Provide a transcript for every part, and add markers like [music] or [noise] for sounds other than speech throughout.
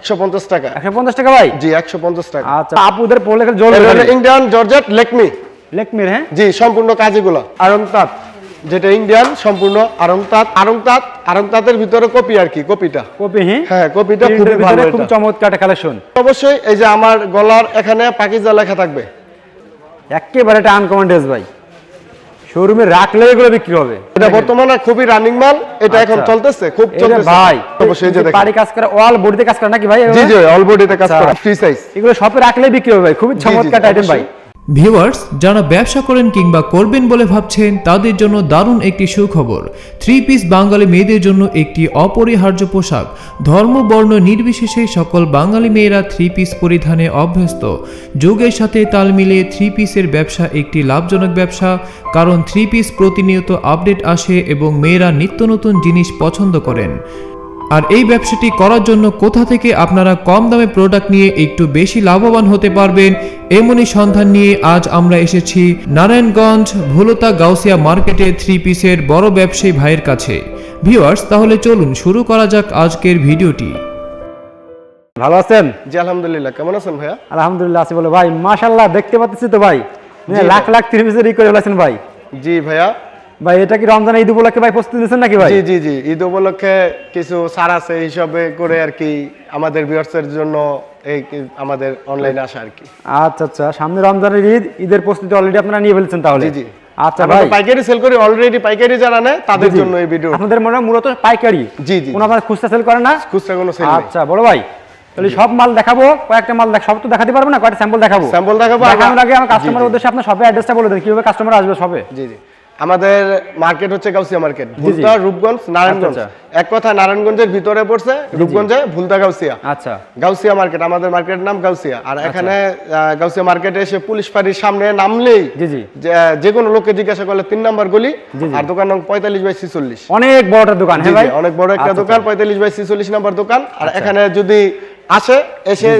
একশো পঞ্চাশ টাকা। একশো পঞ্চাশ টাকা ভাই? জি একশো পঞ্চাশ টাকা। আচ্ছা আপুদের পড়লে জল ইন্ডিয়ান জর্জেট লেকমি লেকমির হ্যাঁ? জি সম্পূর্ণ কাজগুলো। আরংতাত যেটা ইন্ডিয়ান সম্পূর্ণ আরংতাতের ভিতরে কপি আর কি কপিটা। কপি হ্যাঁ? হ্যাঁ কপিটা খুবই ভালো খুব চমৎকার একটা কালেকশন অবশ্যই এই যে আমার গলার এখানে পাকিজা লেখা থাকবে। একেবারে একটা আনকমন ড্রেস ভাই। শোরুমে রাখলে এগুলো বিক্রি হবে। এটা বর্তমানে খুবই রানিং মাল এটা এখন আচ্ছা। চলতেছে খুব চলতেছে। ভাই অবশ্যই যে দেখেন। পাড়ি কাজ করে অল বডিতে কাজ করে নাকি ভাই জি জি অল বডিতে কাজ করে ফ্রি সাইজ এগুলো শপে রাখলে বিক্রি হবে ভাই খুবই চমৎকার আইটেম ভাই। ভিউয়ার্স, যারা ব্যবসা করেন কিংবা করবেন বলে ভাবছেন, তাদের জন্য দারুণ একটি সুখবর। থ্রি পিস বাঙালি মেয়েদের জন্য একটি অপরিহার্য পোশাক। ধর্ম, বর্ণ নির্বিশেষে সকল বাঙালি মেয়েরা থ্রি পিস পরিধানে অভ্যস্ত। যুগের সাথে তাল মিলিয়ে থ্রি পিসের ব্যবসা একটি লাভজনক ব্যবসা, কারণ থ্রি পিস প্রতিনিয়ত আপডেট আসে এবং মেয়েরা নিত্য নতুন জিনিস পছন্দ করেন। আর এই ব্যবসাটি করার জন্য কোথা থেকে আপনারা কম দামে প্রোডাক্ট নিয়ে একটু বেশি লাভবান হতে পারবেন এমনই সন্ধান নিয়ে আজ আমরা এসেছি নারায়ণগঞ্জ ভুলতা গাউসিয়া মার্কেটে থ্রি পিসের বড় ব্যবসায়ী ভাইয়ের কাছে। ভিউয়ার্স তাহলে চলুন শুরু করা যাক আজকের ভিডিওটি। ভালো আছেন? জি আলহামদুলিল্লাহ। কেমন আছেন ভাইয়া? আলহামদুলিল্লাহ আছি বলে। ভাই মাশাল্লাহ দেখতে পাচ্ছি তো ভাই। লাখ লাখ ত্রিপিসের ই করে ফেলেছেন ভাই। জি ভাইয়া। ভাই এটা কি রমজান ঈদ উপলক্ষে ভাই প্রস্তুতি নিচ্ছেন নাকি ভাই? জি জি জি ঈদ উপলক্ষে কিছু ছাড় আছে হিসাবে করে আর কি আমাদের ভিউয়ার্সের জন্য এই আমাদের অনলাইনে আসা আর কি। আচ্ছা আচ্ছা সামনে রমজানের ঈদ ঈদের প্রস্তুতি অলরেডি আপনারা নিয়ে ফেলছেন তাহলে? জি জি। আচ্ছা ভাই। পাইকারি সেল করি অলরেডি পাইকারি যারা নেয় তাদের। জন্য এই ভিডিও আপনাদের মনে মূলত পাইকারি? জি, জি। কোনো আপনার খুচরা সেল করেন না? খুচরা কোনো সেল আচ্ছা বড় ভাই তাহলে সব মাল দেখাবো কয়েকটা মাল দেখ সব তো দেখাতে পারব না কয়েকটা স্যাম্পল দেখাবো। Sample দেখাবো, দেখানোর আগে আমার জি, কাস্টমারের উদ্দেশ্যে আপনার শপের অ্যাড্রেসটা বলে দেন কীভাবে কাস্টমার আসবে শপে জি জি। আমাদের মার্কেট হচ্ছে গাউসিয়া মার্কেট ভুলতা রূপগঞ্জ নারায়ণগঞ্জ। আচ্ছা, এক কথা নারায়ণগঞ্জের ভিতরে পড়ছে রূপগঞ্জে ভুলতা গাউসিয়া। আচ্ছা। গাউসিয়া মার্কেট আমাদের মার্কেটের নাম গাউসিয়া। আর এখানে আহ, গাউসিয়া মার্কেটে এসে পুলিশ ফাঁড়ির সামনে নামলেই জি, জি। যে- কোনো লোককে জিজ্ঞাসা করলে তিন নাম্বার গলি। আর দোকান নং পঁয়তাল্লিশ বাই ছিচল্লিশ। অনেক বড়টা দোকান জি, হ্যাঁ ভাই? অনেক বড় একটা আচ্ছা, দোকান পঁয়তাল্লিশ বাই ছিচল্লিশ নাম্বার দোকান। আর এখানে যদি আসে এসে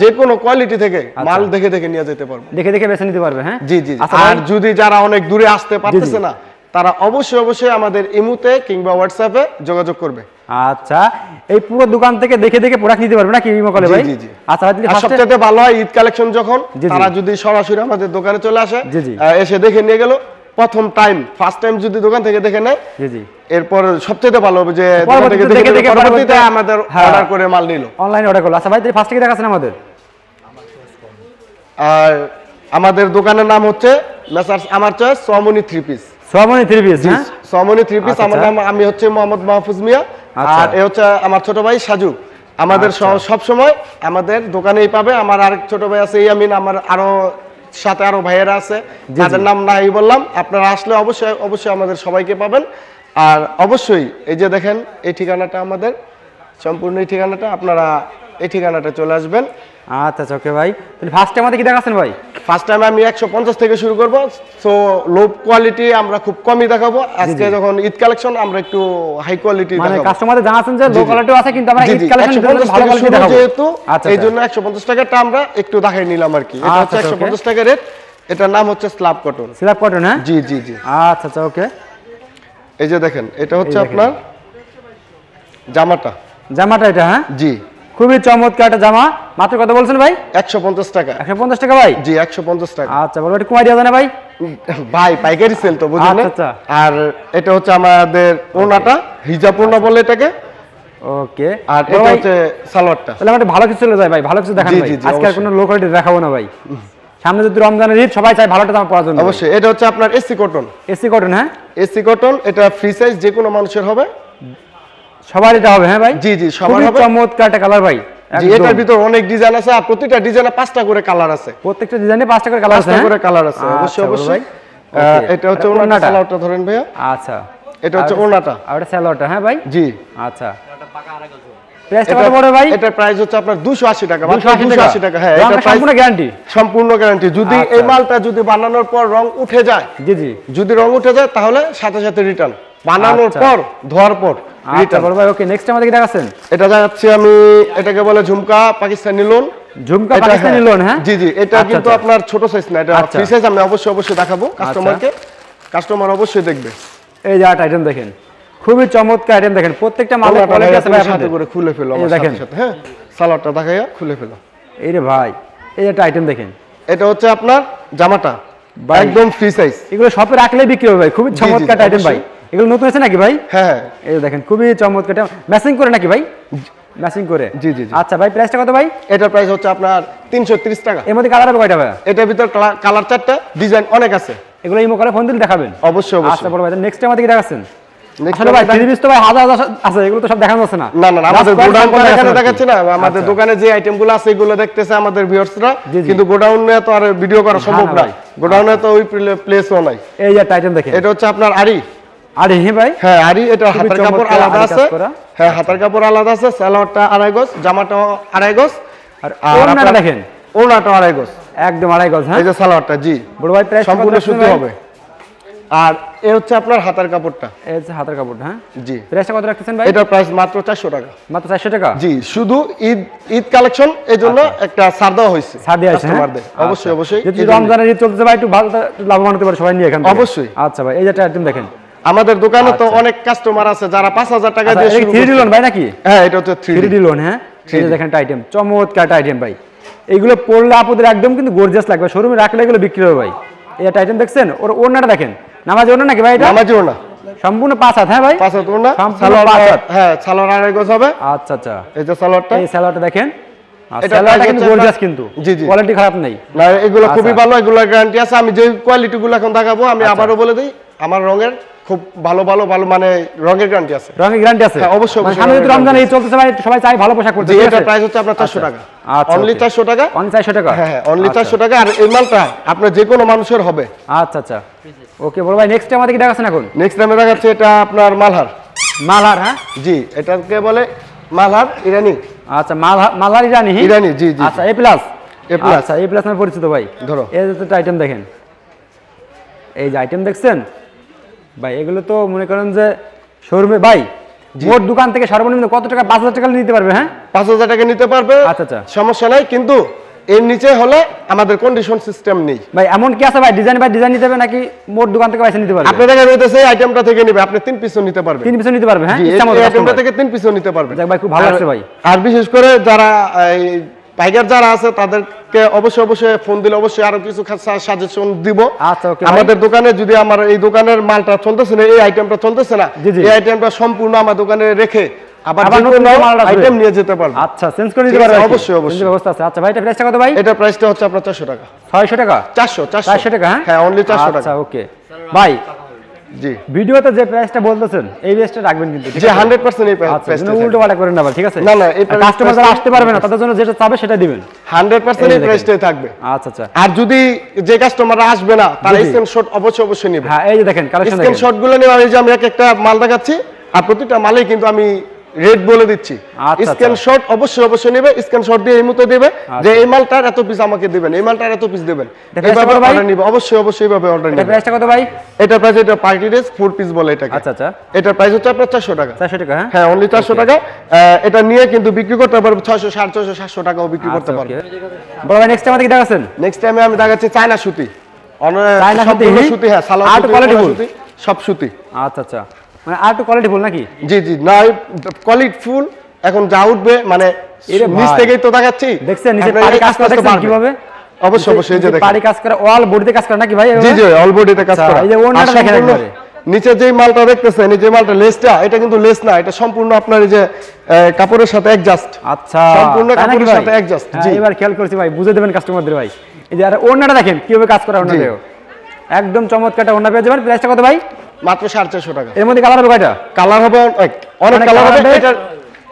যে কোনো কোয়ালিটি থেকে মাল দেখে দেখে নিয়ে যেতে পারব দেখে দেখে বেছে নিতে পারবে হ্যাঁ জি জি। আচ্ছা আর যদি যারা অনেক দূরে আসতে পারতেছে না তারা অবশ্যই অবশ্যই আমাদের ইমুতে কিংবা হোয়াটসঅ্যাপে যোগাযোগ করবে আচ্ছা এই পুরো দোকান থেকে দেখে দেখে প্রোডাক্ট নিতে পারবে না কি মকলে জি, ভাই জি, জি। আচ্ছা সবচেয়ে ভালো হয় ঈদ কালেকশন যখন। তারা যদি সরাসরি আমাদের দোকানে চলে আসে। এসে দেখে নিয়ে গেল প্রথম টাইম ফার্স্ট টাইম যদি দোকান থেকে দেখে নেয় জি জি। এরপর সবচেয়ে ভালো হবে যে দোকান পরবর্তীতে থেকে দেখে দেখে পরবর্তীতে আমাদের হ্যাঁ। অর্ডার করে মাল নিল। অনলাইনে অর্ডার করল। আচ্ছা ভাই ফার্স্ট থেকে দেখাচ্ছেন আমাদের? আর আমাদের দোকানের নাম হচ্ছে মেসার্স আমার চয়েস সোমনি থ্রি পিস সোয়ামনি থ্রি পিস হ্যাঁ? সোমনি থ্রি পিস আচ্ছা, আমার আচ্ছা। নাম আমি হচ্ছে মোহাম্মদ মাহফুজ মিয়া। আচ্ছা। আর এ হচ্ছে আমার ছোট ভাই সাজু। আমাদের সব সময় আমাদের দোকানেই পাবে। আমার আরেক ছোট ভাই আছে ইয়ামিন আমার আরও সাথে আরও ভাইয়েরা আছে যাদের নাম নাই বললাম আপনারা আসলে অবশ্যই অবশ্যই আমাদের সবাইকে পাবেন। আর অবশ্যই এই যে দেখেন এই ঠিকানাটা আমাদের সম্পূর্ণ এই ঠিকানাটা আপনারা এই ঠিকানাটা চলে আসবেন। আচ্ছা আচ্ছা ওকে ভাই। তাহলে ফার্স্টে আমাদের কি দেখাচ্ছেন ভাই? ফার্স্ট টাইম আমি একশো পঞ্চাশ থেকে শুরু করব। সো লো কোয়ালিটি আমরা খুব কমই দেখাবো। আজকে যখন ঈদ কালেকশন আমরা একটু হাই কোয়ালিটি মানে কাস্টমারদের জানাচ্ছেন যে লো। কোয়ালিটিও আছে কিন্তু আমরা ঈদ কালেকশন ভালো কোয়ালিটি দেখাবো। যেহেতু আচ্ছা এই আচ্ছা। জন্য একশো পঞ্চাশ টাকাটা আমরা একটু দেখাই নিলাম আর কি। এটা আচ্ছা, হচ্ছে আচ্ছা, একশো পঞ্চাশ টাকা রেট। এটার নাম হচ্ছে স্ল্যাব কটন সিলাপ কটন হ্যাঁ? জি জি জি। আচ্ছা আচ্ছা ওকে এই যে দেখেন এটা হচ্ছে আপনার জামাটা। জামাটা এটা হ্যাঁ? জি। খুবই চমৎকার একটা জামা। মাত্র কত বলছেন ভাই? একশো পঞ্চাশ টাকা। একশো পঞ্চাশ টাকা ভাই? জি একশো পঞ্চাশ টাকা। আচ্ছা বলো একটু কমাই দেওয়া না ভাই? ভাই পাইকারি সেল তো বুঝলেন? আচ্ছা, আচ্ছা। আর এটা হচ্ছে আমাদের ওনাটা হিজাব ওনা বলে এটাকে। ওকে। আর এটা হচ্ছে সালোয়ারটা। তাহলে আমরা ভালো কিছু চলে যায় ভাই ভালো কিছু দেখান ভাই। আজকে আর কোনো লো কোয়ালিটি দেখাবো না ভাই। সামনে যদি রমজানের ঈদ সবাই চায় ভালোটা দাম পড়ার জন্য। অবশ্যই এটা হচ্ছে আপনার এসি কটন। এসি কটন হ্যাঁ? এসি কটন এটা ফ্রি সাইজ যে কোনো মানুষের হবে। সবার এটা হবে হ্যাঁ ভাই? জি জি সবার হবে। চমৎকার একটা কালার ভাই জি এটার ভিতর অনেক ডিজাইন আছে আর প্রতিটা ডিজাইনে পাঁচটা করে কালার আছে। প্রত্যেকটা ডিজাইনে পাঁচটা করে কালার আছে পাঁচটা হ্যাঁ? করে কালার আছে আচ্ছা, অবশ্যই অবশ্যই। ভাই। এটা হচ্ছে ওনাটা সালোয়ারটা ধরেন ভাইয়া। আচ্ছা। এটা হচ্ছে ওনাটা আর ওটা স্যালোয়ারটা হ্যাঁ ভাই? জি। আচ্ছা। প্রাইসটা এটা কত পড়ে ভাই? এটার প্রাইস হচ্ছে আপনার 280 টাকা 280 280 টাকা। হ্যাঁ এটা সম্পূর্ণ গ্যারান্টি সম্পূর্ণ গ্যারান্টি যদি। এই মালটা যদি বানানোর পর রং উঠে যায় জি জি। যদি রং উঠে যায় তাহলে সাথে সাথে রিটার্ন বানানোর আচ্ছা। পর ধোয়ার পর। আচ্ছা। বড় ভাই ওকে নেক্সট আমাদের কি দেখাচ্ছেন। এটা যাচ্ছে আমি এটাকে বলে ঝুমকা পাকিস্তানি লোন। ঝুমকা পাকিস্তানি হ্যাঁ। লোন হ্যাঁ? জি জি এটা কিন্তু। আপনার ছোট সাইজ না এটা। ফ্রি সাইজ আমি অবশ্যই অবশ্যই দেখাবো কাস্টমারকে কাস্টমার অবশ্যই দেখবে। এই যে আট আইটেম দেখেন। খুবই চমৎকার আইটেম দেখেন। প্রত্যেকটা মালের কোয়ালিটি আছে ভাই আপনাদের। করে খুলে ফেলো আমার দেখেন। সাথে সাথে হ্যাঁ? সালোয়ারটা দেখাইয়া খুলে ফেলো। এই রে ভাই এই একটা আইটেম দেখেন। এটা হচ্ছে আপনার জামাটা। একদম ফ্রি সাইজ এগুলো শপে রাখলে বিক্রি হবে ভাই। খুবই চমৎকার আইটেম ভাই। এগুলো নতুন আছে নাকি ভাই? হ্যাঁ হ্যাঁ। এই দেখেন খুবই চমৎকার। ম্যাচিং করে নাকি ভাই? ম্যাচিং করে? জি, জি। আচ্ছা ভাই প্রাইসটা কত ভাই? এটার প্রাইস হচ্ছে আপনার তিনশো ত্রিশ টাকা। এর মধ্যে কালার হবে কয়টা ভাই? এটার ভিতর কালার চারটা ডিজাইন অনেক আছে। এগুলো ইমো কলে ফোন দিলে দেখাবেন? অবশ্যই অবশ্যই। আচ্ছা বড় ভাই নেক্সট টাইম আমাদের কি দেখাচ্ছেন? আমাদের আচ্ছা। দোকানে যে আইটেমগুলো আছে এগুলো দেখতেছে আমাদের ভিউয়ার্সরা জি, জি। কিন্তু গোডাউনে তো আর ভিডিও করা সম্ভব না না। গোডাউনে তো ওই প্লেসও নাই। এই যে টাইটেন দেখেন। এটা হচ্ছে আপনার আড়ি আরে হ্যাঁ ভাই হ্যাঁ আড়ি এটা হাতের কাপড় আলাদা আছে। হ্যাঁ হাতের কাপড় আলাদা আছে সালোয়ারটা আড়াই গজ আড়াই গজ। আর আর ওড়নাটা দেখেন। ওড়নাটা আড়াই গজ। একদম আড়াই গজ হ্যাঁ? এই যে সালোয়ারটা জি। বড় ভাই প্রাইস সম্পূর্ণ সুতি হবে। আর এ হচ্ছে আপনার হাতের কাপড়টা। এই হচ্ছে হাতের হ্যাঁ? জি। প্রাইসটা কত রাখতেছেন ভাই? এটার প্রাইস মাত্র চারশো টাকা। মাত্র চারশো টাকা? জি শুধু ঈদ ঈদ কালেকশন এই জন্য একটা ছাড় দেওয়া হয়েছে আচ্ছা। ছাড় দিয়ে আছে হ্যাঁ? অবশ্যই আচ্ছা। অবশ্যই এই জন্য। রমজানের ঈদ চলতেছে ভাই একটু ভালো লাভবান হতে পারে সবাই নিয়ে এখান থেকে। অবশ্যই। আচ্ছা ভাই এই যেটা আইটেম দেখেন। আমাদের দোকানে তো অনেক কাস্টমার আছে যারা পাঁচ হাজার টাকা দিয়ে শুরু থ্রি ডি লোন ভাই নাকি? হ্যাঁ এটা হচ্ছে থ্রি ডি লোন হ্যাঁ? দেখেন আইটেম চমৎকার আইটেম ভাই। এগুলো পড়লে আপনাদের একদম কিন্তু গর্জিয়াস লাগবে। শোরুমে রাখলে এগুলো বিক্রি হবে ভাই। এই আইটেম দেখছেন? ওর ওড়নাটা দেখেন। নামাজ ওড়না নাকি ভাই এটা? নামাজিও না সম্পূর্ণ পাঁচ হাত হ্যাঁ ভাই? পাঁচ হাজার না সম্পূর্ণ সালোয়ার পাঁচ হাত। হ্যাঁ সালোয়ার আড়াই গজ হবে। আচ্ছা আচ্ছা। এই যে সালোয়ারটা। এই স্যালোয়ারটা দেখেন। কোয়ালিটি খারাপ নেই। এগুলো খুবই আচ্ছা। ভালো এগুলো গ্যারান্টি আছে। আমি যে কোয়ালিটি গুলো এখন দেখাবো আমি আবারও বলে দিই আমার রঙের খুব ভালো ভালো ভালো মানে রঙের গ্যারান্টি আছে। রঙের গ্যারান্টি আছে? হ্যাঁ, অবশ্যই, মানে সামনে যদি রমজান এই চলতেছে ভাই সবাই চাই ভালো পোশাক ঠিক এটা প্রাইস হচ্ছে আপনার চারশো টাকা। আচ্ছা, অনলি okay. চারশো টাকা? অনলি চারশো টাকা? হ্যাঁ হ্যাঁ অনলি আচ্ছা। চারশো টাকা। আর এই মালটা আপনার যে কোনো মানুষের হবে। আচ্ছা আচ্ছা। ওকে বড় ভাই নেক্সট আমাদের কি দেখাচ্ছেন এখন? নেক্সট টাইমে দেখাচ্ছে এটা আপনার মালহার। মালহার হ্যাঁ? জি এটাকে বলে মালহার ইরানি। আচ্ছা মালহার মালহার ইরানি? ইরানি, জি, জি, আচ্ছা এ প্লাস A plus। আচ্ছা এ প্লাস নামে পরিচিত ভাই। ধরো। এই যে আইটেম দেখেন। এই যে আইটেম দেখছেন? ভাই এগুলো তো মনে করেন যে শোরুমে ভাই মোট দোকান থেকে সর্বনিম্ন কত টাকা? পাঁচ হাজার টাকা নিতে পারবে হ্যাঁ? পাঁচ হাজার টাকা নিতে পারবে। আচ্ছা, আচ্ছা। সমস্যা নাই কিন্তু এর নিচে হলে আমাদের কন্ডিশন সিস্টেম নেই। ভাই এমন কি আছে ভাই? ডিজাইন বাই ডিজাইন নিতে হবে নাকি মোট দোকান থেকে পয়সা নিতে পারবে? আপনি দেখা রয়েছে আইটেমটা থেকে নিবে। আপনি তিন পিসও নিতে পারবেন। তিন পিছনে নিতে পারবে হ্যাঁ? এই আইটেমটা থেকে তিন পিসও নিতে পারবেন। যাক ভাই, খুব ভালো লাগছে ভাই। আর বিশেষ করে যারা পাইকার যারা আছে তাদেরকে অবশ্যই অবশ্যই ফোন দিলে অবশ্যই আরও কিছু সাজেশন দিব। আচ্ছা। আমাদের দোকানে যদি আমার এই দোকানের মালটা চলতেছে না এই আইটেমটা চলতেছে না। এই আইটেমটা সম্পূর্ণ আমার দোকানে রেখে আবার। আইটেম নিয়ে যেতে পারব। আচ্ছা চেঞ্জ করে নিতে পারবে অবশ্যই, অবশ্যই। ব্যবস্থা আছে। আচ্ছা ভাই এটা প্রাইসটা কত ভাই? এটা প্রাইসটা হচ্ছে আপনার চারশো টাকা। ছয়শো টাকা? টাকা হ্যাঁ? হ্যাঁ অনলি চারশো টাকা। আচ্ছা ওকে ভাই জি। ভিডিওতে যে প্রাইসটা বলতেছেন এই প্রাইসটা রাখবেন কিন্তু? হান্ড্রেড পার্সেন্ট এই আচ্ছা উল্টো পাল্টা করেন না ঠিক আছে? না, না, এই কাস্টমার যারা আসতে পারবে না তাদের জন্য যেটা চাবে সেটা দিবেন। হান্ড্রেড পার্সেন্ট এই এই প্রাইসটাই থাকবে। আচ্ছা আচ্ছা। আর যদি যে কাস্টমাররা আসবে না তারা জি, জি। স্ক্রিনশট অবশ্যই অবশ্যই নেবে। হ্যাঁ এই যে দেখেন কালেকশন স্ক্রিনশটগুলো নিয়ে আমি যে আমি একটা মাল দেখাচ্ছি আর প্রতিটা মালে কিন্তু আমি রেট বলে দিচ্ছি। আচ্ছা। স্ক্রিনশট অবশ্যই অবশ্যই নেবে। স্ক্রিনশট দিয়ে এই মতো দেবে যে এই মালটার এত পিস আমাকে দিবেন এই মালটার এত পিস দেবেন। এইভাবে অর্ডার নিবে। অবশ্যই অবশ্যই এইভাবে অর্ডার নিবে। প্রাইসটা কত ভাই? এটা প্রাইস এটা পার্টি ড্রেস ফোর পিস বলে এটাকে। আচ্ছা আচ্ছা। এটার প্রাইস হচ্ছে আপনার চারশো টাকা। চারশো টাকা হ্যাঁ? হ্যাঁ অনলি চারশো টাকা। এটা নিয়ে কিন্তু বিক্রি করতে পারবে ছয়শো সাড়ে ছয়শো সাতশো টাকাও বিক্রি করতে আচ্ছা, পারবে। বড় ভাই নেক্সট আমাদের কি দেখাচ্ছেন? নেক্সট টাইমে আমি দেখাচ্ছি চায়না সুতি। চায়না সুতি? হ্যাঁ সালোয়ার? সুতি সব সুতি। আচ্ছা আচ্ছা। মানে আর একটু কোয়ালিটি ফুল নাকি? জি জি না কোয়ালিটি ফুল এখন যা উঠবে মানে নিচ থেকেই তো দেখাচ্ছি। দেখছেন নিচে পাড়ি কাজ করা দেখছেন কীভাবে? অবশ্যই অবশ্যই এই যে দেখেন। পাড়ি কাজ করে ওয়াল বডিতে কাজ করে নাকি ভাই জি জি অল বডিতে কাজ আচ্ছা, করা। এই যে দেখেন একবারে। নিচে যে মালটা দেখতেছেন এই যে মালটা লেসটা এটা কিন্তু লেস না এটা সম্পূর্ণ আপনার এই যে কাপড়ের সাথে অ্যাডজাস্ট আচ্ছা। সম্পূর্ণ কাপড়ের সাথে হ্যাঁ, জি। এবার খেয়াল করছি ভাই বুঝে দেবেন কাস্টমারদের ভাই। এই যে আর ওড়নাটা দেখেন কীভাবে কাজ করে ওড়নাতেও একদম চমৎকারটা ওড়না পেয়ে যাবেন। প্রাইসটা কত ভাই? মাত্র সাড়ে চারশো টাকা। এর মধ্যে কালার হবে কয়টা? কালার হবে অনেক কালার হবে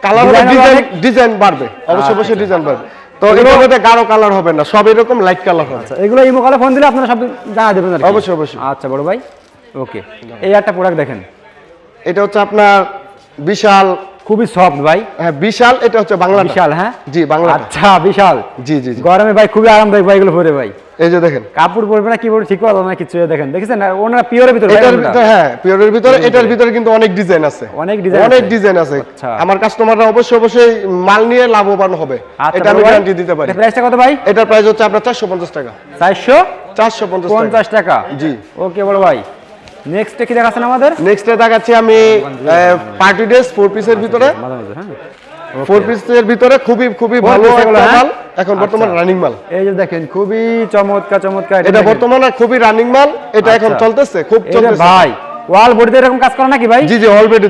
কালার হবে ডিজাইন ডিজাইন বাড়বে অবশ্যই অবশ্যই ডিজাইন বাড়বে। তো মধ্যে গাঢ় কালার হবে না সব এরকম লাইট কালার হবে। আচ্ছা এগুলো ইমো কলে ফোন দিলে আপনারা সব জানা দেবেন অবশ্যই, অবশ্যই। আচ্ছা বড় ভাই। ওকে এই একটা প্রোডাক্ট দেখেন। এটা হচ্ছে আপনার বিশাল খুবই সফট ভাই। হ্যাঁ বিশাল এটা হচ্ছে বাংলা বিশাল হ্যাঁ? জি বাংলা আচ্ছা বিশাল। জি জি জি। গরমে ভাই খুবই আরামদায়ক ভাই এগুলো পরে ভাই। এই যে দেখেন কাপড় পরবে না কি পরবে ঠিক না কিছু দেখেন দেখেছেন না ওনারা পিওরের ভিতরে এটার ভিতরে হ্যাঁ পিওরের ভিতরে এটার ভিতরে কিন্তু অনেক ডিজাইন আছে অনেক design অনেক ডিজাইন আছে আচ্ছা। আমার কাস্টমাররা অবশ্যই অবশ্যই মাল নিয়ে লাভবান হবে আচ্ছা, এটা আমি গ্যারান্টি দিতে পারি প্রাইসটা কত ভাই এটার প্রাইস হচ্ছে আপনার চারশো পঞ্চাশ টাকা চারশো চারশো পঞ্চাশ টাকা জি। ওকে বড় ভাই নেক্সট কি দেখাচ্ছেন আমাদের নেক্সটে দেখাচ্ছি আমি পার্টি ড্রেস ফোর পিসের ভিতরে হ্যাঁ ফোর পিসের ভিতরে খুবই খুবই ভালো একটা? মাল। এখন বর্তমান আচ্ছা। রানিং মাল। এই যে দেখেন খুবই চমৎকার চমৎকার এটা বর্তমানে খুবই রানিং মাল। এটা এখন আচ্ছা। চলতেছে খুব চলতেছে। ভাই ওয়াল বডিতে এরকম কাজ করে নাকি ভাই? জি জি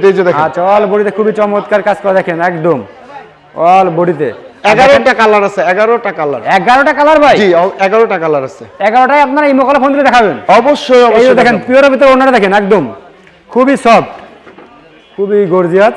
এই যে দেখেন। আচ্ছা ওয়াল বডিতে খুবই চমৎকার কাজ করে দেখেন একদম। ওয়াল বডিতে এগারোটা কালার আছে এগারোটা কালার এগারোটা কালার ভাই? জি এগারোটা কালার আছে। এগারোটায় আপনারা ইমো কলে ফোন দেখাবেন। অবশ্যই অবশ্যই দেখেন দেখাবো। পিওরের ভিতরে ওনারা দেখেন একদম। খুবই সফট খুবই গর্জিয়াস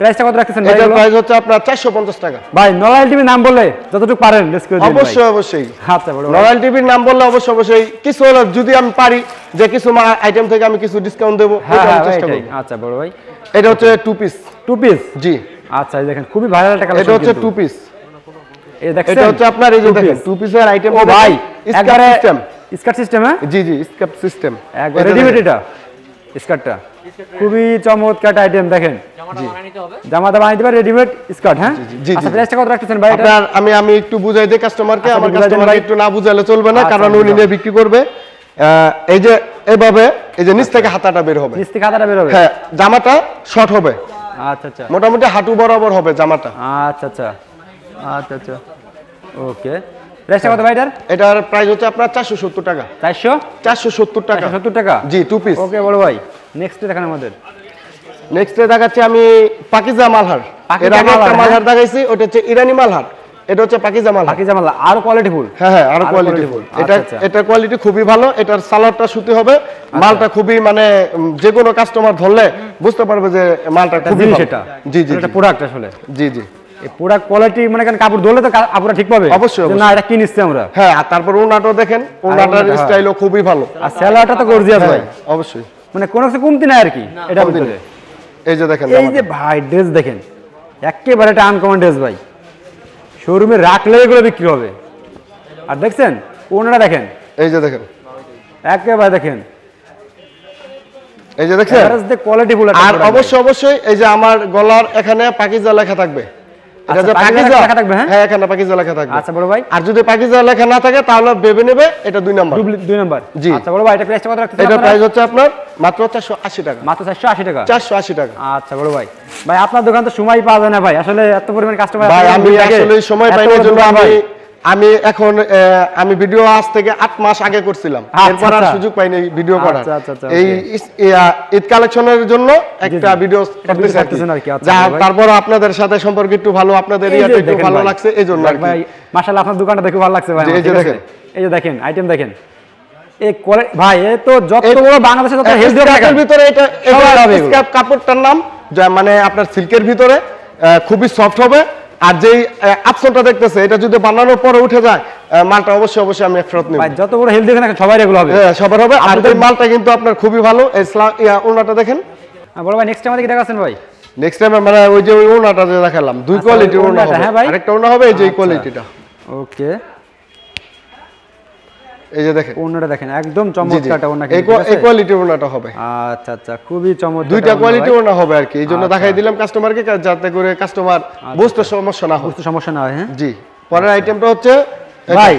প্রাইসটা কত রাখতেছেন ভাই এটার প্রাইস হচ্ছে আপনার চারশো পঞ্চাশ টাকা। ভাই নরাইল টিভি নাম বললে যতটুকু পারেন লেস করে দিন অবশ্যই অবশ্যই। আচ্ছা বড় ভাই। টিভির নাম বললে অবশ্যই অবশ্যই। কিছু হলে যদি আমি পারি যে কিছু আইটেম থেকে আমি কিছু ডিসকাউন্ট দেবো হ্যাঁ হ্যাঁ চেষ্টা। করব। আচ্ছা বড় ভাই। এটা হচ্ছে টু পিস টু পিস জি। আচ্ছা এই দেখেন খুবই ভাইরাল একটা এটা হচ্ছে টু পিস এটা হচ্ছে আপনার এই যে দেখেন টু পিসের আইটেম ও ভাই একবারে সিস্টেম স্কার্ট সিস্টেম হ্যাঁ? জি জি স্কেপ সিস্টেম রেডিমেড এটা। স্কার্টটা খুবই চমৎকার আইটেম দেখেন। জামাটা বানিয়ে দিবেন রেডিমেড স্কার্ট হ্যাঁ? জি, আচ্ছা জি। প্রাইসটা কত রাখতেছেন ভাই আপনার আমি আমি একটু বুঝাই দেই কাস্টমারকে আচ্ছা, আমার কাস্টমার একটু না বুঝাইলে চলবে না আচ্ছা, কারণ উনি নিয়ে বিক্রি করবে। এই যে এভাবে এই যে নিচ থেকে হাতাটা বের হবে। নিচ থেকে হাতাটা বের হবে? হ্যাঁ জামাটা শর্ট হবে। আচ্ছা আচ্ছা। মোটামুটি হাঁটু বরাবর হবে জামাটা। আচ্ছা আচ্ছা। আচ্ছা আচ্ছা। ওকে প্রাইসটা কত ভাই এটার? এটার প্রাইস হচ্ছে আপনার চারশো সত্তর টাকা। চারশো? চারশো সত্তর টাকা। সত্তর টাকা? জি টু পিস ওকে বড় ভাই। নেক্সট দেখান আমাদের। নেক্সটে দেখাচ্ছি আমি পাকিজা মালহার। পাকিজা এর আগে একটা মালহার, মালহার দেখাইছি ওটা হচ্ছে ইরানি মালহার। এটা হচ্ছে পাকিজা জামালা আরও কোয়ালিটি ফুল। হ্যাঁ হ্যাঁ আরও কোয়ালিটি ফুল। এটা আচ্ছা, আচ্ছা। এটা কোয়ালিটি খুবই ভালো। এটার সালোয়ারটা সুতি হবে। মালটা খুবই মানে যে কোনো কাস্টমার ধরলে বুঝতে পারবে যে মালটা খুবই। এটা। জি জি এটা প্রোডাক্ট আসলে। জি জি। এই প্রোডাক্ট কোয়ালিটি মানে কেন কাপড় ধরলে তো কাপড়টা ঠিক পাবে। অবশ্যই, না এটা কি নিচ্ছি আমরা। হ্যাঁ আর তারপর ওনাটাও দেখেন। ওনাটার ওড়নাটা, হ্যাঁ। স্টাইলও খুবই ভালো। আর স্যালাডটা তো গর্জিয়াস ভাই। হ্যাঁ, অবশ্যই। মানে কোনো কিছু কমতি নাই আর কি এটা ভিতরে। এই যে দেখেন এই যে ভাই ড্রেস দেখেন একেবারে একটা আনকমন ড্রেস ভাই। শোরুমে রাখলে এগুলো বিক্রি হবে। আর দেখছেন ওনারা দেখেন এই যে দেখেন। একেবারে দেখেন। এই যে দেখেন কোয়ালিটি আর অবশ্যই অবশ্যই এই যে আমার গলার এখানে পাকিজা লেখা থাকবে। এটা আচ্ছা, হ্যাঁ? হ্যাঁ আচ্ছা বড় ভাই। আর যদি পাকিজা লেখা না থাকে তাহলে ভেবে নেবে এটা দুই নাম্বার। দুই নাম্বার। জি। আচ্ছা বড় ভাই এটা প্রাইসটা কত রাখতেছেন এটা প্রাইস হচ্ছে আপনার মাত্র টাকা। মাত্র চারশো আশি টাকা? চারশো আশি টাকা। আচ্ছা বড় ভাই। ভাই আপনার দোকান তো সময় পাওয়া যায় না ভাই। আসলে এত পরিমাণ কাস্টমার ভাই আমি আসলে সময় জন্য আমি আমি এখন আমি ভিডিও আজ থেকে আট মাস আগে করছিলাম। আচ্ছা, এরপর আর আচ্ছা। সুযোগ পাইনি ভিডিও করার। আচ্ছা, আচ্ছা, এই ঈদ কালেকশনের জন্য একটা ভিডিও। তারপর আপনাদের সাথে সম্পর্ক একটু ভালো আপনাদের একটু ভালো লাগছে এই জন্য। ভাই মাশাআল্লাহ আপনার দোকানটা দেখে ভালো লাগছে ভাই এই যে দেখেন। এই যে দেখেন আইটেম দেখেন। এই ভাই এ তো যত বড় বাংলাদেশে যত হেলথ ভিতরে এটা কাপড়টার নাম মানে আপনার সিল্কের ভিতরে খুবই সফট হবে। আর যেই আপসনটা দেখতেছে এটা যদি বানানোর পরে উঠে যায় মালটা অবশ্যই অবশ্যই আমি ফেরত নিব। যত বড় হেলদি থাকে সবাই এগুলো হবে। হ্যাঁ, সবার হবে। আর এই মালটা কিন্তু আপনার খুবই ভালো। এই ওনাটা দেখেন। বড় ভাই নেক্সট আমাদের কি দেখাচ্ছেন ভাই? নেক্সট টাইম মানে ওই যে ওনাটা যে দেখালাম দুই আচ্ছা, কোয়ালিটির ওনা হবে। হ্যাঁ ভাই? আরেকটা ওনা হবে এই যে এই আচ্ছা। কোয়ালিটিটা ওকে এই যে দেখেন। ওড়নাটা দেখেন একদম চমৎকারটা ওড়না এই আছে? কোয়ালিটির ওড়নাটা হবে। আচ্ছা আচ্ছা খুবই চমৎকার দুইটা কোয়ালিটি ওড়না হবে আর কি এই জন্য আচ্ছা। দেখাই দিলাম কাস্টমারকে যাতে করে কাস্টমার বুঝতে সমস্যা না হয়। বুঝতে সমস্যা না হয় হ্যাঁ? জি পরের আইটেমটা হচ্ছে ভাই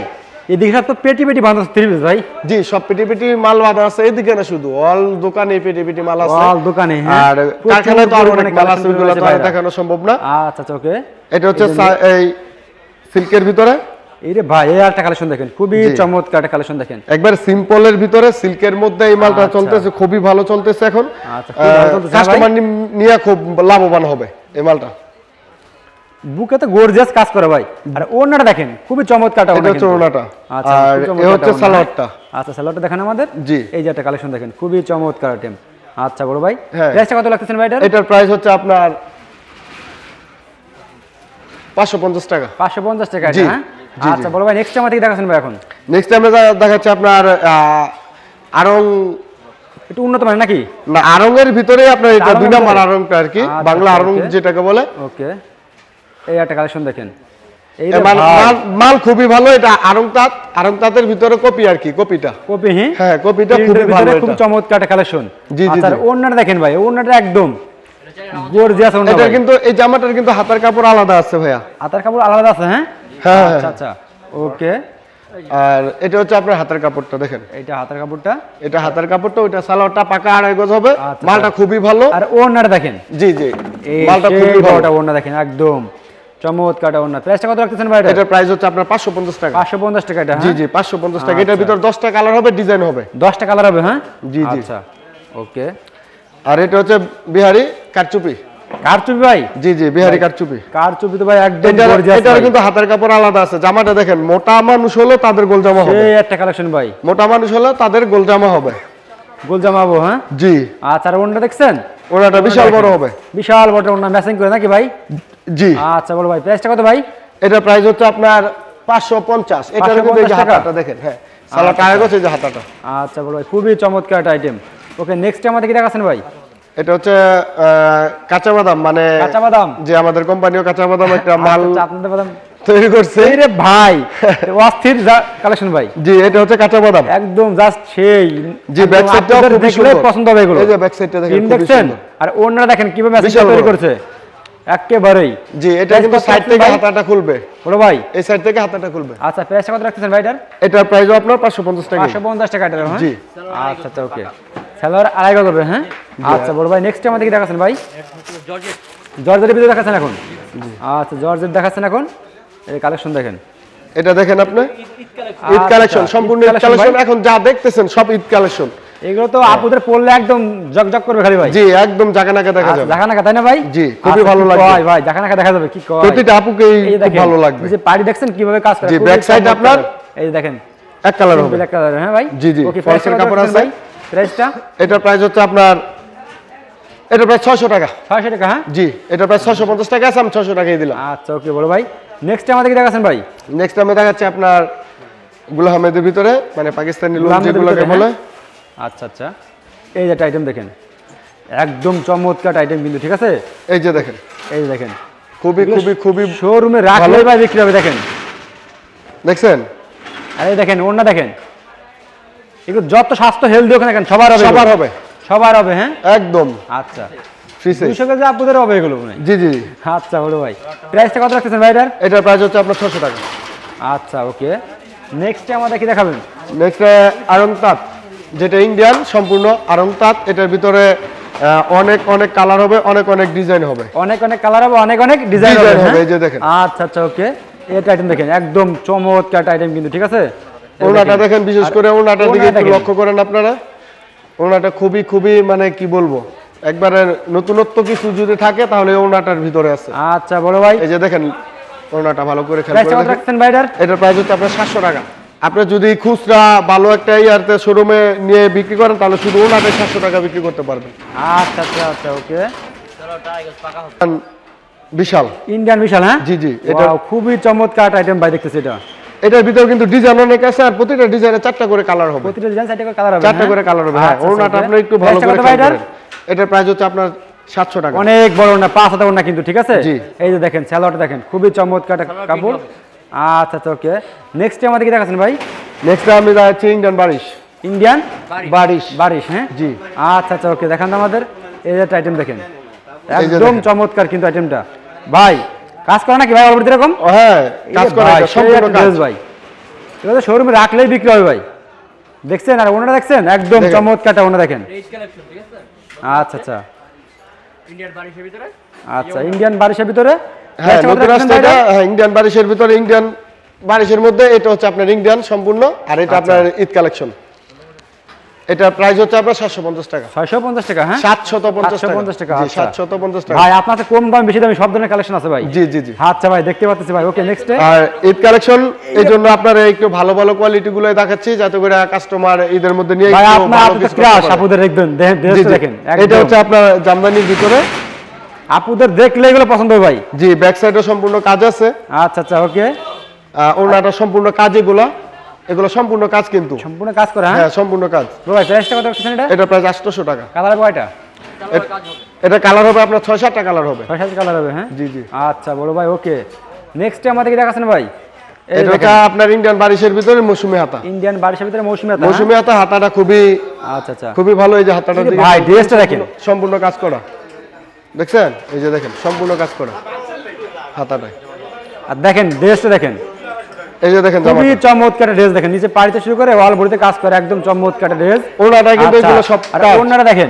এদিকে তো পেটি পেটি বাঁধা থ্রি পিস ভাই। জি সব পেটি পেটি মাল বাঁধা আছে এদিকে না শুধু অল দোকানে পেটি পেটি মাল আছে। All দোকানে, হ্যাঁ। আর কারখানায় তো আরও অনেক মাল আছে তো দেখানো সম্ভব না। আচ্ছা আচ্ছা ওকে এটা হচ্ছে এই সিল্কের ভিতরে। এই রে ভাই এই একটা কালেকশন দেখেন খুবই চমৎকার একটা কালেকশন দেখেন। একবার সিম্পলের ভিতরে সিল্কের মধ্যে এই মালটা আচ্ছা। চলতেছে খুবই ভালো চলতেছে এখন। আচ্ছা, ভালো চলতেছে, হ্যাঁ কাস্টমার নিয়ে খুব লাভবান হবে এই মালটা। বুকে তো গর্জিয়াস কাজ করে ভাই। আর ওড়নাটা দেখেন খুবই চমৎকার এটা হচ্ছে কিন্তু। আচ্ছা আর এ হচ্ছে সালোয়ারটা। আচ্ছা সালোয়ারটা দেখেন আমাদের। জি। এই যে একটা কালেকশন দেখেন খুবই চমৎকার আইটেম। আচ্ছা বড় ভাই হ্যাঁ। প্রাইসটা কত লাগতেছেন ভাই এটার? এটার প্রাইস হচ্ছে আপনার পাঁচশো পঞ্চাশ টাকা। পাঁচশো পঞ্চাশ টাকা হ্যাঁ। আচ্ছা বড় ভাই নেক্সট আমার থেকে দেখাচ্ছেন ভাই এখন। নেক্সট দেখাচ্ছে আপনার আরং একটু উন্নত মানে নাকি? না আরঙের ভিতরে আপনার এটা দুই এর নাম্বার ভিতরে? আরংটা আর কি আচ্ছা, বাংলা আরং যেটাকে বলে। ওকে। এই একটা কালেকশন দেখেন। মাল খুবই ভালো এটা আরং তাঁত। আরং তাঁতের ভিতরে কপি আর কি কপিটা। কপি হ্যাঁ কপিটা খুবই ভালো খুব চমৎকার একটা কালেকশন জি, জি, আচ্ছা জি। দেখেন ভাই ওড়নাটা একদম গর্জিয়াস ওড়না এটা কিন্তু এই জামাটার কিন্তু হাতের কাপড় আলাদা আছে ভাইয়া। হাতার কাপড় আলাদা আছে হ্যাঁ? হ্যাঁ, আচ্ছা আচ্ছা। ওকে। আর এটা হচ্ছে আপনার হাতের কাপড়টা দেখেন। এইটা হাতের কাপড়টা? এটা হাতের কাপড়টা ওইটা সালোয়ারটা পাকা আড়াই গজ হবে। আচ্ছা, মালটা খুবই ভালো। আর ওড়নাটা দেখেন? জি জি। মালটা খুবই ভালো। ওড়না দেখেন একদম। চমৎকারটা ওড়না। প্রাইসটা কত রাখতেছেন ভাই এটা? প্রাইস হচ্ছে আপনার পাঁচশো পঞ্চাশ টাকা। পাঁচশো পঞ্চাশ টাকা এটা জি হ্যাঁ? জি পাঁচশো পঞ্চাশ টাকা। এটার। ভিতর দশটা কালার হবে ডিজাইন হবে। দশটা কালার হবে হ্যাঁ? জি, জি। আচ্ছা। ওকে। আর এটা হচ্ছে বিহারি কারচুপি। কারচুপি ভাই? জি জি বিহারি কারচুপি। কারচুপি তো ভাই একদম gorgeous এটার কিন্তু হাতের কাপড় আলাদা আছে। জামাটা দেখেন মোটা মানুষ হলে তাদের গোল জামা হবে। সেই একটা কালেকশন ভাই। মোটা মানুষ হলে তাদের গোল জামা হবে। গোল জামাবো হ্যাঁ? জি। আচ্ছা আর দেখছেন? ওনাটা বিশাল বড় হবে। বিশাল বড় ওড়না ম্যাচিং করে নাকি ভাই? জি। আচ্ছা বলো ভাই প্রাইসটা কত ভাই? এটার প্রাইস হচ্ছে আপনার পাঁচশো পঞ্চাশ। এটার কিন্তু এই 550? হাতাটা দেখেন হ্যাঁ। সালা টায়ার গেছে যে হাতাটা। আচ্ছা বলো ভাই খুবই চমৎকার একটা আইটেম ওকে নেক্সট আমাদের কি দেখাচ্ছেন ভাই? এটা হচ্ছে কাঁচা বাদাম মানে কাঁচা বাদাম যে আমাদের কোম্পানিও কাঁচা বাদাম [laughs] একটা মাল আচ্ছা, আপনাদের বাদাম তৈরি করছে। রে ভাই [laughs] অস্থির কালেকশন ভাই। জি এটা হচ্ছে কাঁচা বাদাম একদম জাস্ট সেই জি, আপনাদের খুবই দেখলে সুন্দর। পছন্দ হবে এগুলো। এই যে back side টা দেখেন, দেখছেন আর ওনারা দেখেন কীভাবে তৈরি করছে। একেবারেই। জি এটা কিন্তু সাইড থেকে ভাই? হাতাটা খুলবে। বলো ভাই। এই সাইড থেকে হাতাটা খুলবে। আচ্ছা প্রাইসটা কত রাখতেছেন ভাইটার এটার? প্রাইসও আপনার পাঁচশো পঞ্চাশ টাকা। পাঁচশো পঞ্চাশ টাকা এটার হ্যাঁ? জি। আচ্ছা আচ্ছা ওকে স্যালোয়ার আড়াই গজ হবে হ্যাঁ? আচ্ছা বড় ভাই নেক্সট আমাদের কি দেখাচ্ছেন ভাই। জর্জের ভিতরে দেখাচ্ছেন এখন? আচ্ছা জর্জের দেখাচ্ছেন এখন। এই কালেকশন দেখেন। এটা দেখেন আপনি? ঈদ আচ্ছা, কালেকশন সম্পূর্ণ ঈদ কালেকশন এখন যা দেখতেছেন সব ঈদ কালেকশন এগুলো তো আপুদের পড়লে একদম জকজক করবে খালি ভাই। জি একদম জায়গা নাকা দেখা আচ্ছা, যাবে। দেখা নাকা তাই না ভাই? জি, খুবই আচ্ছা, ভালো লাগবে। ভাই দেখা নাকা দেখা যাবে কি কয়? প্রতিটা আপুকেই এই খুব ভালো লাগবে। এই যে পাড়ি দেখছেন কীভাবে কাজ করে? জি, side চমৎকার। আপনার? এই দেখেন। এক কালার হবে। ব্ল্যাক কালার হ্যাঁ ভাই? জি, জি, কত কাপড় আছে। ভাই। প্রাইসটা? এটার প্রাইস হচ্ছে আপনার এটা প্রায় ছয়শো টাকা। 600 টাকা হ্যাঁ? জি এটা প্রায় ছশো পঞ্চাশ টাকা আছে আমি ছশো টাকাই দিলাম। আচ্ছা ওকে বলো ভাই। নেক্সট আমাদের কি দেখাচ্ছেন ভাই। নেক্সট আমি দেখাচ্ছি আপনার গুলাম আহমেদের ভিতরে মানে পাকিস্তানি লোক গুলাম বলে। হ্যাঁ? আচ্ছা আচ্ছা। এই যে আইটেম দেখেন। একদম চমৎকার আইটেম কিন্তু ঠিক আছে? এই যে দেখেন। এই যে দেখেন। খুবই খুবই খুবই শোরুমে রাখলে ভাই বিক্রি হবে দেখেন। দেখছেন? আর দেখেন ওড়না দেখেন। এগুলো যত স্বাস্থ্য হেলদি ওখানে দেখেন সবার হবে সবার হবে। সবার হবে হ্যাঁ? একদম। আচ্ছা। দুশো কেজি আপুদের হবে এগুলো জি জি আচ্ছা বলো ভাই। প্রাইসটা কত রাখতেছেন ভাইটার এটার? প্রাইস হচ্ছে আপনার ছশো টাকা। আচ্ছা ওকে। নেক্সট আমাদের কি দেখাবেন? নেক্সট আরং যেটা ইন্ডিয়ান সম্পূর্ণ আরং তাঁত। এটার ভিতরে অনেক অনেক কালার হবে অনেক অনেক ডিজাইন হবে। অনেক অনেক কালার হবে অনেক অনেক ডিজাইন হবে হ্যাঁ? এই যে দেখেন। আচ্ছা আচ্ছা ওকে। এটা আইটেম দেখেন। একদম চমৎকার আইটেম কিন্তু ঠিক আছে? ওনাটা দেখেন। বিশেষ করে ওনাটার দিকে একটু লক্ষ্য করেন আপনারা। ওনাটা খুবই খুবই মানে কি বলব একবারে নতুনত্ব কিছু যদি থাকে তাহলে ওনাটার ভিতরে আছে। আচ্ছা বড় ভাই। এই যে দেখেন ওনাটা ভালো করে খেয়াল করে রাখছেন ভাইটার? এটার প্রাইস হচ্ছে আপনার সাতশো টাকা। আপনি যদি খুচরা ভালো একটা ইয়ারতে শোরুমে নিয়ে বিক্রি করেন তাহলে শুধু ওনাটাই সাতশো টাকা বিক্রি করতে পারবেন। আচ্ছা আচ্ছা আচ্ছা ওকে। বিশাল। ইন্ডিয়ান বিশাল হ্যাঁ? জি, জি, এটা- খুবই চমৎকার আইটেম ভাই দেখতেছি এটা। এটার ভিতরে কিন্তু ডিজাইন অনেক আছে আর প্রতিটা ডিজাইনে চারটা করে কালার হবে। প্রতিটা ডিজাইন সাইডে করে কালার হবে চারটা হ্যাঁ? করে কালার হবে হ্যাঁ। আচ্ছা, আপনি একটু ভালো করে এটার? প্রাইস হচ্ছে আপনার সাতশো টাকা। অনেক বড় না পাঁচ হাজার ওনা কিন্তু ঠিক আছে? এই যে দেখেন স্যালোয়ারটা দেখেন খুবই চমৎকার একটা কাপড়। আচ্ছা আচ্ছা ওকে নেক্সট আমাদের কি দেখাচ্ছেন ভাই। নেক্সট আমি দেখাচ্ছি ইন্ডিয়ান বারিশ ইন্ডিয়ান বারিশ বারিশ হ্যাঁ? জি। আচ্ছা আচ্ছা ওকে দেখান আমাদের। এই যে আইটেম দেখেন। একদম চমৎকার কিন্তু আইটেমটা ভাই কাজ করে নাকি ভাই অলরেডি এরকম? হ্যাঁ কাজ করে এটা, সম্পূর্ণ কাজ। ভাই। এগুলো তো শোরুমে রাখলেই বিক্রি হবে ভাই। দেখছেন? আর ওনারা দেখছেন? একদম দেখেন। চমৎকারটা ওনা দেখেন। আচ্ছা আচ্ছা। ইন্ডিয়ান বারিশের ভিতরে? আচ্ছা ইন্ডিয়ান বারিশের ভিতরে? হ্যাঁ নতুন এটা এটা? হ্যাঁ, ইন্ডিয়ান বারিশের ভিতরে ইন্ডিয়ান বারিশের মধ্যে এটা হচ্ছে আপনার ইন্ডিয়ান সম্পূর্ণ আর এটা আচ্ছা। আপনার ঈদ কালেকশন এটা প্রাইস হচ্ছে আপনার সাতশো পঞ্চাশ টাকা। ছয়শো পঞ্চাশ টাকা হ্যাঁ? সাতশত পঞ্চাশ 750 টাকা, আচ্ছা। সাতশত পঞ্চাশ টাকা। ভাই আপনার কম দাম বেশি দামি সব ধরনের কালেকশন আছে ভাই। জি জি জি। আচ্ছা ভাই দেখতে পাচ্ছি ভাই। ওকে নেক্সট আর ঈদ কালেকশন এই জন্য আপনার একটু ভালো ভালো কোয়ালিটি গুলো দেখাচ্ছি যাতে করে কাস্টমার ঈদের মধ্যে নিয়ে ভাই আপনার আপুদের ক্রাশ আপুদের দেখবেন দেখেন এটা হচ্ছে আপনার জামদানির ভিতরে। আপুদের দেখলে এগুলো পছন্দ হবে ভাই। জি ব্যাক সাইডে সম্পূর্ণ কাজ আছে। আচ্ছা আচ্ছা ওকে ওনাটা সম্পূর্ণ কাজ এগুলো এগুলো সম্পূর্ণ কাজ কিন্তু। সম্পূর্ণ কাজ করা হ্যাঁ? হ্যাঁ সম্পূর্ণ কাজ। ভাই প্রাইসটা কত রাখছেন এটা? এটা প্রায় আটশোশো টাকা। কালার কয়টা? এটা কালার হবে আপনার ছয় সাতটা কালার হবে। ছয় সাত কালার হবে হ্যাঁ? জি জি। আচ্ছা বড় ভাই ওকে নেক্সট আমাদের কি দেখাচ্ছেন ভাই। এটা আপনার ইন্ডিয়ান বারিশের ভিতরে মৌসুমি হাতা। ইন্ডিয়ান বারিশের ভিতরে মৌসুমি আছে মৌসুমি হাতা হাতাটা খুবই আচ্ছা আচ্ছা। খুবই ভালো এই যে হাতাটা ভাই, ড্রেসটা দেখেন। সম্পূর্ণ কাজ করা। দেখছেন? এই যে দেখেন সম্পূর্ণ কাজ করা। হাতাটায়। আর দেখেন ড্রেসটা দেখেন। এই যে দেখেন খুবই চমৎকার ড্রেস দেখেন। নিচে পাড়িতে শুরু করে ওয়াল বডিতে কাজ করে একদম চমৎকার ড্রেস ওনাটা কিন্তু এগুলো সব ওনাটা দেখেন।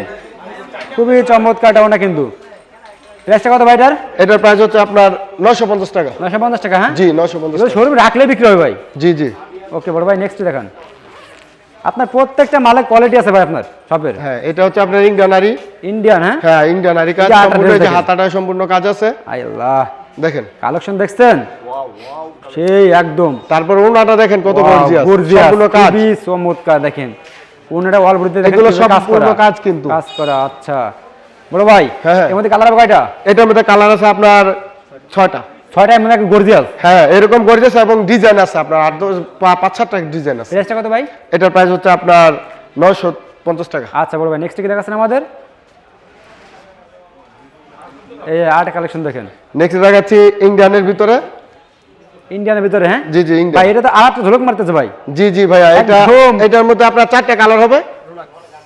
খুবই ওনা কিন্তু। প্রাইসটা কত ভাই এটার এটার প্রাইস হচ্ছে আপনার নয়শো পঞ্চাশ টাকা। নশো পঞ্চাশ টাকা হ্যাঁ? জি নয়শো পঞ্চাশ এগুলো শোরুমে রাখলে বিক্রি হবে ভাই। জি জি। ওকে বড় ভাই নেক্সট দেখান। আপনার প্রত্যেকটা মালের কোয়ালিটি আছে ভাই আপনার সবের হ্যাঁ এটা হচ্ছে আপনার ইন্ডিয়ানারি ইন্ডিয়ান হ্যাঁ? হ্যাঁ ইন্ডিয়ানারি কাজ এই যে আটা সম্পূর্ণ যে। হাতাটায় সম্পূর্ণ কাজ আছে। আল্লাহ। দেখেন। কালেকশন দেখছেন? সেই একদম। তারপর ওনাটা দেখেন কত গর্জিয়াস। গর্জিয়াস। খুবই চমৎকার দেখেন। ওনাটা বডিতে দেখেন এগুলো সম্পূর্ণ কাজ কিন্তু। কাজ করা আচ্ছা। বড় ভাই হ্যাঁ, হ্যাঁ। এর মধ্যে কালার কয়টা? এটার মধ্যে কালার আছে আপনার ছয়টা। ছয়টা এক গর্জিয়াস। হ্যাঁ এরকম গর্জিয়াস এবং ডিজাইন আছে আপনার। আট দশ- পাঁচ সাতটা ডিজাইন আছে। প্রাইসটা কত ভাই? এটার প্রাইস হচ্ছে আপনার নয়শো পঞ্চাশ টাকা। আচ্ছা বড় ভাই নেক্সট কি দেখাচ্ছেন আমাদের? এই আর্ট কালেকশন দেখেন। নেক্সট দেখাচ্ছি ইন্ডিয়ানের ভিতরে। ইন্ডিয়ানের ভিতরে হ্যাঁ? জি জি ভাই এটা তো আর্ট ঝলক মারতেছে ভাই। জি জি ভাইয়া এটা এটার মধ্যে আপনার চারটে কালার হবে।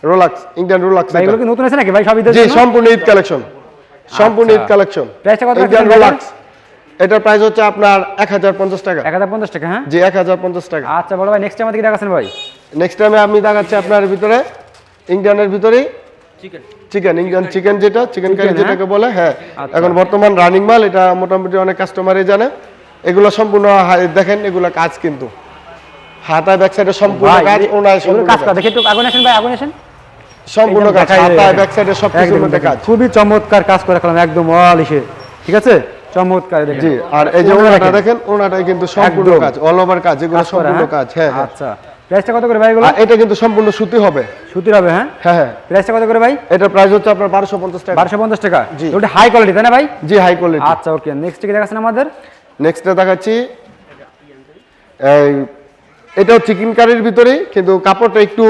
রোলাক্স ইন্ডিয়ান রোলাক্স ভাই এগুলো কি নতুন আছে নাকি? ভাই সব জি সম্পূর্ণ ঈদ কালেকশন সম্পূর্ণ ঈদ আচ্ছা। কালেকশন প্রাইসটা কত ইন্ডিয়ান রোলাক্স এটার প্রাইস হচ্ছে আপনার এক হাজার পঞ্চাশ টাকা। এক হাজার পঞ্চাশ টাকা হ্যাঁ? জি এক হাজার পঞ্চাশ টাকা। আচ্ছা বড় ভাই নেক্সট আমাদের কি দেখাচ্ছেন ভাই? নেক্সট টাইমে আমি দেখাচ্ছি আপনার ভিতরে। ইন্ডিয়ানের ভিতরেই। চিকেন চিকেন ইন্ডিয়ান চিকেন যেটা চিকেন কারি যেটাকে বলে হ্যাঁ। আচ্ছা। এখন বর্তমান রানিং মাল এটা মোটামুটি অনেক কাস্টমারই জানে। এগুলো সম্পূর্ণ দেখেন এগুলো কাজ কিন্তু। হাতায় ব্যাক সাইডে সম্পূর্ণ কাজ এগুলো সম্পূর্ণ কাজ কাজ। করা একটু আগুন আসেন ভাই আগুন আসেন। সম্পূর্ণ কাজ দেখাই যায় হাতায় দেখেন। ব্যাক সাইডে সব একদম কাজ। খুবই চমৎকার কাজ করে একদম ইসে। ঠিক আছে? চমৎকার দেখেন। জি আর এই যে ওনাটা দেখেন। দেখেন ওনাটাই কিন্তু সম্পূর্ণ কাজ অল ওভার কাজ এগুলো কাজ সম্পূর্ণ হ্যাঁ? কাজ হ্যাঁ হ্যাঁ। আচ্ছা। প্রাইসটা কত করে ভাই এগুলো? এটা কিন্তু সম্পূর্ণ সুতি হবে। সুতির হবে হ্যাঁ? হ্যাঁ হ্যাঁ। প্রাইসটা কত করে ভাই? এটার প্রাইস হচ্ছে আপনার বারোশো পঞ্চাশ টাকা। বারোশো পঞ্চাশ টাকা? জি। ওটা হাই কোয়ালিটি তাই না ভাই? জি হাই কোয়ালিটি আচ্ছা ওকে নেক্সট কি দেখাচ্ছেন আমাদের? নেক্সটে দেখাচ্ছি। এই এটাও চিকেন কারির ভিতরেই কিন্তু কাপড়টা একটু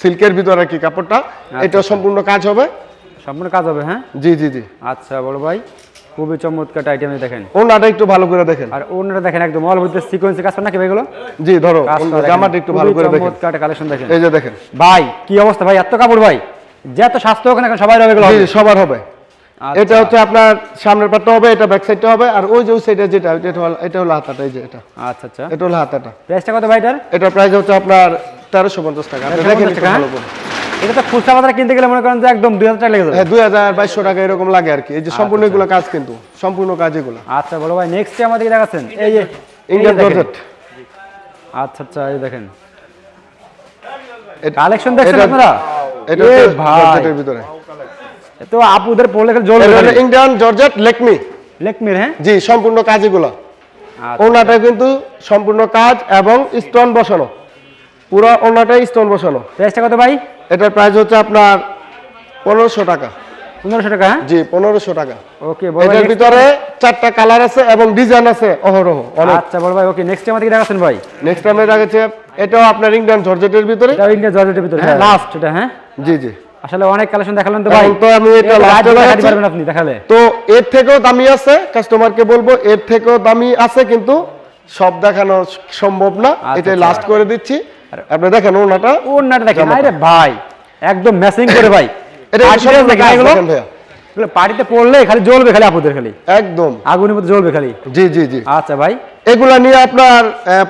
সিল্কের ভিতরে আর কি কাপড়টা। এটা সম্পূর্ণ কাজ হবে। সম্পূর্ণ কাজ হবে হ্যাঁ? জি জি জি। আচ্ছা বড় ভাই। খুবই চমৎকার আইটেম দেখেন। ওনাটা একটু ভালো করে দেখেন। আর অন্যটা দেখেন একদম অল বলতে সিকোয়েন্সে কাজ করে নাকি ভাই এগুলো? জি ধরো। জামাটা একটু ভালো করে দেখেন। চমৎকার কালেকশন দেখেন। এই যে দেখেন। ভাই কি অবস্থা ভাই? এত কাপড় ভাই। যে এত স্বাস্থ্য ওখানে এখন সবাই রবে এগুলো জি সবার হবে। এটা হচ্ছে আপনার সামনের পাটটা হবে এটা ব্যাক সাইডটা হবে আর ওই যে ওই সাইডে যেটা এটা হলো এটা হলো হাতাটা এই যে এটা। আচ্ছা আচ্ছা। এটা হলো হাতাটা। প্রাইসটা কত ভাই এটার? এটার প্রাইস হচ্ছে আপনার তেরোশো পঞ্চাশ টাকা। আপনি দেখেন একটু ভালো করে। এটা তো খুচরা বাজারে কিনতে গেলে মনে করেন যে একদম দুই হাজার টাকা লেগে যাবে। হ্যাঁ দুই হাজার বাইশশো টাকা এরকম লাগে আর কি। এই যে সম্পূর্ণ এগুলো কাজ কিন্তু সম্পূর্ণ কাজ এগুলো। আচ্ছা বড় ভাই নেক্সট আমাদেরকে দেখাচ্ছেন। এই যে ইন্ডিয়ান। জর্জেট আচ্ছা আচ্ছা এই দেখেন। কালেকশন দেখছেন আপনারা? এটা ভাই। ভিতরে। তো আপুদের পড়লে জল ইন্ডিয়ান জর্জেট লেকমি লেকমির হ্যাঁ? জি সম্পূর্ণ কাজ এগুলো। আচ্ছা। ওনাটা কিন্তু সম্পূর্ণ কাজ এবং স্টোন বসানো। পুরো ওনাটাই স্টোন বসানো। প্রাইসটা কত ভাই? এটার প্রাইস হচ্ছে আপনার পনেরোশো টাকা। পনেরোশো টাকা হ্যাঁ? জি পনেরোশো টাকা। ওকে এটার ভিতরে চারটা কালার আছে এবং ডিজাইন আছে অহরহ অনেক। আচ্ছা বড় ভাই ওকে নেক্সট আমাদেরকে দেখাচ্ছেন ভাই। নেক্সট টাইমে দেখাচ্ছে এটাও আপনার ইন্ডিয়ান জর্জেটের ভিতরে। এটা ইন্ডিয়া জর্জেটের ভিতরে হ্যাঁ। লাস্ট এটা হ্যাঁ? জি জি। আসলে অনেক কালেকশন দেখালেন তো ভাই। তো আমি এটা এ দেখাতে পারবেন আপনি দেখালে। তো এর থেকেও দামি আছে কাস্টমারকে বলব এর থেকেও দামি আছে কিন্তু সব দেখানো সম্ভব না। আচ্ছা, এটাই আচ্ছা। লাস্ট করে দিচ্ছি। আপনি দেখেন ওনাটা ওনাটা দেখেন আরে ভাই একদম ম্যাচিং করে ভাই। [laughs] এটা পার্টিতে পড়লে খালি জ্বলবে খালি আপুদের খালি। একদম। আগুনের মধ্যে জ্বলবে খালি। জি জি জি। আচ্ছা ভাই। এগুলা নিয়ে আপনার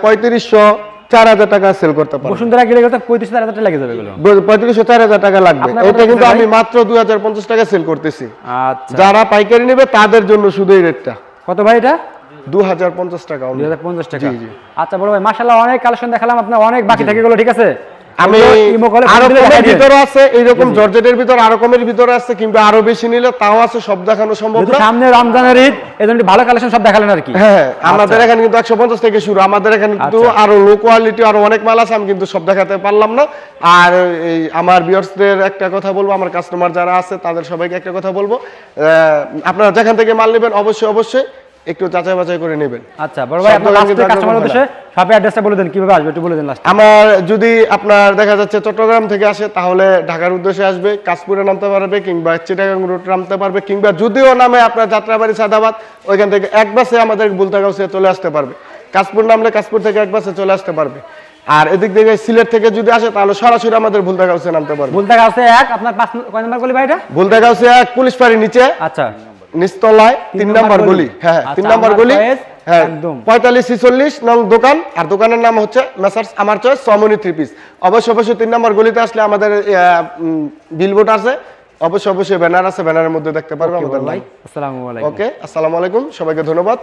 পঁয়ত্রিশশো চার হাজার টাকা সেল করতে পারবেন। বসুন্ধরা গেলে পঁয়ত্রিশ হাজার টাকা লেগে যাবে পঁয়ত্রিশশো চার হাজার টাকা লাগবে। এটা কিন্তু আমি মাত্র দুই হাজার পঞ্চাশ টাকা সেল করতেছি। আচ্ছা। যারা পাইকারি নেবে তাদের জন্য শুধু এই রেটটা কত ভাই এটা? দু হাজার পঞ্চাশ টাকা only। দুই হাজার পঞ্চাশ টাকা। জি, জি। আচ্ছা বড় ভাই মাসাল্লাহ অনেক কালেকশন দেখালাম আপনার অনেক বাকি থেকে গেলো ঠিক আছে? আমি আরও কমের ভিতরে আছে এইরকম জর্জেটের ভিতর আরও কমের ভিতরে আছে কিংবা আরও বেশি নিলে তাও আছে সব দেখানো সম্ভব না। সামনে রমজানের ঈদ ভালো কালেকশন সব দেখালেন আর কি। হ্যাঁ আমাদের আচ্ছা। এখানে কিন্তু একশো পঞ্চাশ থেকে শুরু আমাদের এখানে কিন্তু আচ্ছা। আরও লো কোয়ালিটি আরও অনেক মাল আছে আমি কিন্তু সব দেখাতে পারলাম না। আর এই আমার বিয়ার্সদের একটা কথা বলব আমার কাস্টমার যারা আছে তাদের সবাইকে একটা কথা বলব। আহ, আপনারা যেখান থেকে মাল নেবেন অবশ্যই অবশ্যই একটু যাচাই বাছাই করে নেবেন। আচ্ছা বড় ভাই আপনার লাস্টে কাস্টমার উদ্দেশ্যে শপের অ্যাড্রেসটা বলে দেন কীভাবে আসবে একটু বলে দেন লাস্ট আমার যদি আপনার দেখা যাচ্ছে চট্টগ্রাম থেকে আসে তাহলে ঢাকার উদ্দেশ্যে আসবে কাশপুরে নামতে পারবে কিংবা চিটাগাং রুট নামতে পারবে কিংবা যদিও নামে আপনার যাত্রাবাড়ি সাদাবাদ ওইখান থেকে এক বাসে আমাদের বুলতাগাউসে চলে আসতে পারবে। কাশপুর নামলে কাশপুর থেকে এক বাসে চলে আসতে পারবে। আর এদিক থেকে সিলেট থেকে যদি আসে তাহলে সরাসরি আমাদের বুলতাগাউসে নামতে পারবে। বলতে আছে এক আপনার পাঁচ কয় নাম্বার গলি ভাই এটা? বুলতাগাউসে এক পুলিশ ফাঁড়ির নিচে। আচ্ছা। নিস্তলায় তিন নাম্বার গলি। হ্যাঁ আচ্ছা, তিন নাম্বার গলি। হ্যাঁ পঁয়তাল্লিশ ছিচল্লিশ নং দোকান। আর দোকানের নাম হচ্ছে মেসার্স আমার চয়েস সমনি থ্রি পিস অবশ্য অবশ্যই তিন নাম্বার গলিতে আসলে আমাদের বিলবোর্ড আছে। অবশ্যই অবশ্যই ব্যানার আছে। ব্যানারের মধ্যে দেখতে পারবে আমাদের ওকে আসসালামু আলাইকুম। সবাইকে ধন্যবাদ।